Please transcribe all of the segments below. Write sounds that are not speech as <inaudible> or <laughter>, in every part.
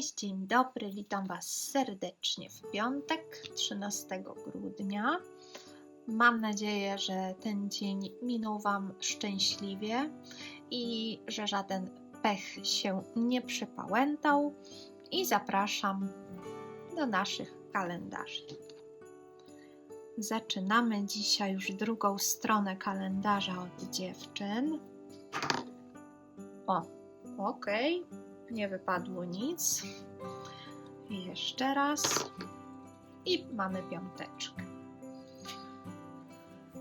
Cześć, dzień dobry, witam Was serdecznie w piątek 13 grudnia. Mam nadzieję, że ten dzień minął Wam szczęśliwie i że żaden pech się nie przypałętał. I zapraszam do naszych kalendarzy. Zaczynamy dzisiaj już drugą stronę kalendarza od dziewczyn. O, okej, nie wypadło nic. Jeszcze raz. I mamy piąteczkę.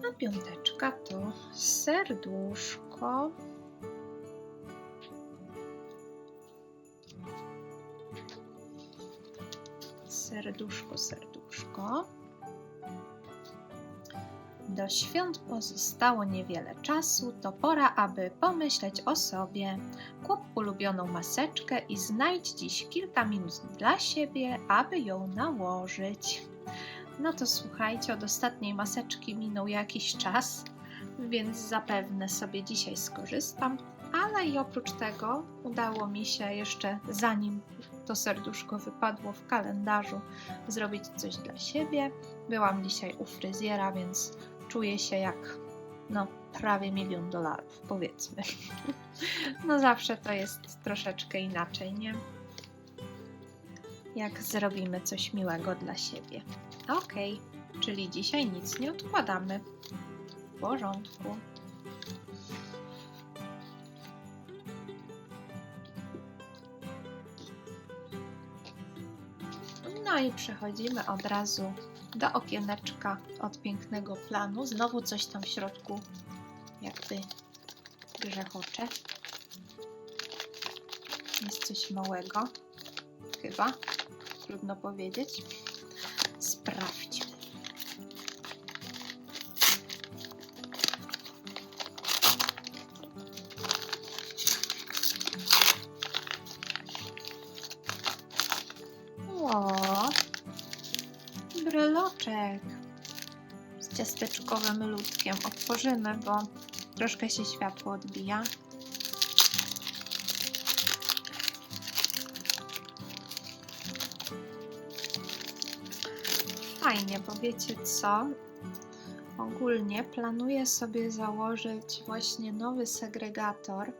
A piąteczka to serduszko. Serduszko, serduszko. Do świąt pozostało niewiele czasu, to pora, aby pomyśleć o sobie. Kup ulubioną maseczkę i znajdź dziś kilka minut dla siebie, aby ją nałożyć. No to słuchajcie, od ostatniej maseczki minął jakiś czas, więc zapewne sobie dzisiaj skorzystam. Ale i oprócz tego udało mi się jeszcze zanim to serduszko wypadło w kalendarzu, zrobić coś dla siebie. Byłam dzisiaj u fryzjera, więc czuję się jak no prawie milion dolarów, powiedzmy. <laughs> No zawsze to jest troszeczkę inaczej, nie? Jak zrobimy coś miłego dla siebie. Okej, czyli dzisiaj nic nie odkładamy. W porządku. No i przechodzimy od razu do okieneczka od pięknego planu. Znowu coś tam w środku jakby grzechocze. Jest coś małego. Chyba. Trudno powiedzieć. Sprawdźmy. Bryloczek z ciasteczkowym ludkiem. Otworzymy, bo troszkę się światło odbija. Fajnie, bo wiecie co? Ogólnie planuję sobie założyć właśnie nowy segregator,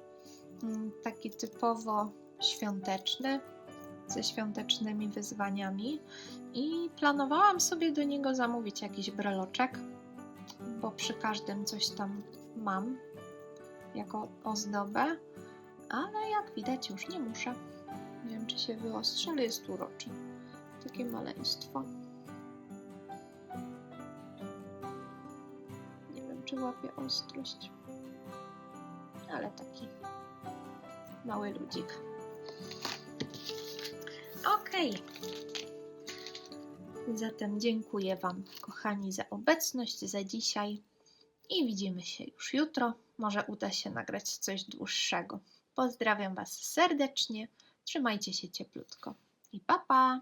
mm, taki typowo świąteczny, ze świątecznymi wyzwaniami i planowałam sobie do niego zamówić jakiś breloczek, bo przy każdym coś tam mam jako ozdobę, ale jak widać już nie muszę. Nie wiem, czy się wyostrzy, ale jest uroczy. Takie maleństwo. Nie wiem, czy łapie ostrość, ale taki mały ludzik. Okej. Zatem dziękuję Wam, kochani, za obecność, za dzisiaj i widzimy się już jutro. Może uda się nagrać coś dłuższego. Pozdrawiam Was serdecznie, trzymajcie się cieplutko i pa pa!